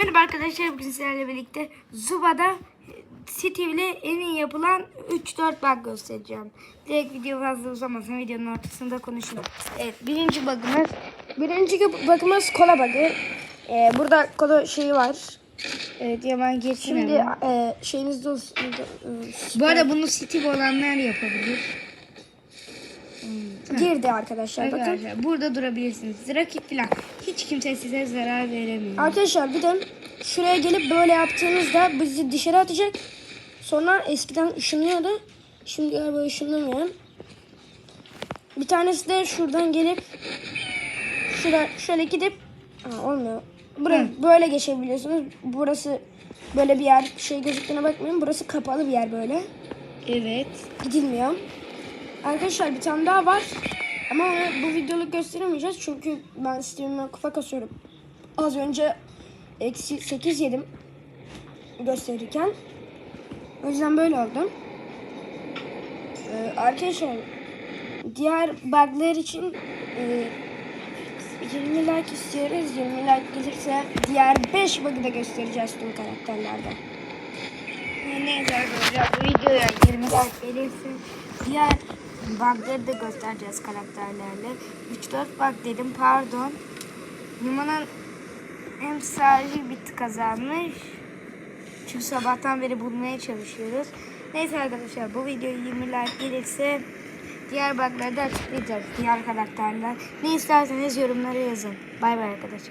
Merhaba arkadaşlar bugün sizlerle birlikte Zuba'da Steve en iyi yapılan 3-4 bug göstereceğim. Direkt video fazla uzamasın videonun ortasında konuşalım. Evet birinci bug'ımız Birinci bakımız kola bug'ı. Ee, burada kola şeyi var. Evet hemen geçsin Şimdi e, şeyimizde olsun. Bu arada bunu Steve olanlar yapabilir. Girdi arkadaşlar bakın. Arkadaşlar burada durabilirsiniz. Rakip falan hiç kimse size zarar veremiyor. Arkadaşlar bir de şuraya gelip böyle yaptığınızda bizi dışarı atacak. Sonra eskiden ışınlıyordu. Şimdi galiba ışınlamıyor. Bir tanesi de şuradan gelip şura, şöyle gidip ha, olmuyor. Buraya böyle geçebiliyorsunuz. Burası böyle bir yer şey gözüktüğüne bakmayın. Burası kapalı bir yer böyle. Evet. Gidilmiyor. Arkadaşlar bir tane daha var. Ama onu bu videoluk gösteremeyeceğiz. Çünkü ben Steam'den kupa kasıyorum. Az önce eksi 8 yedim gösterirken. O yüzden böyle oldu. Ee, arkadaşlar diğer bug'lar için e, 20 like istiyoruz. 20 like gelirse diğer 5 bug'ı da göstereceğiz tüm karakterlerden. Neyse arkadaşlar bu videoya 20 like gelirse diğer bug'ları da göstereceğiz karakterlerle. 3-4 bug dedim pardon. Numanın hem sahibi kazanmış. Çünkü sabahtan beri bulmaya çalışıyoruz. Neyse arkadaşlar bu videoya 20 like gelirse diğer bug'ları da açıklayacağız. Diğer karakterler. Ne isterseniz yorumlara yazın. Bay bay arkadaşlar.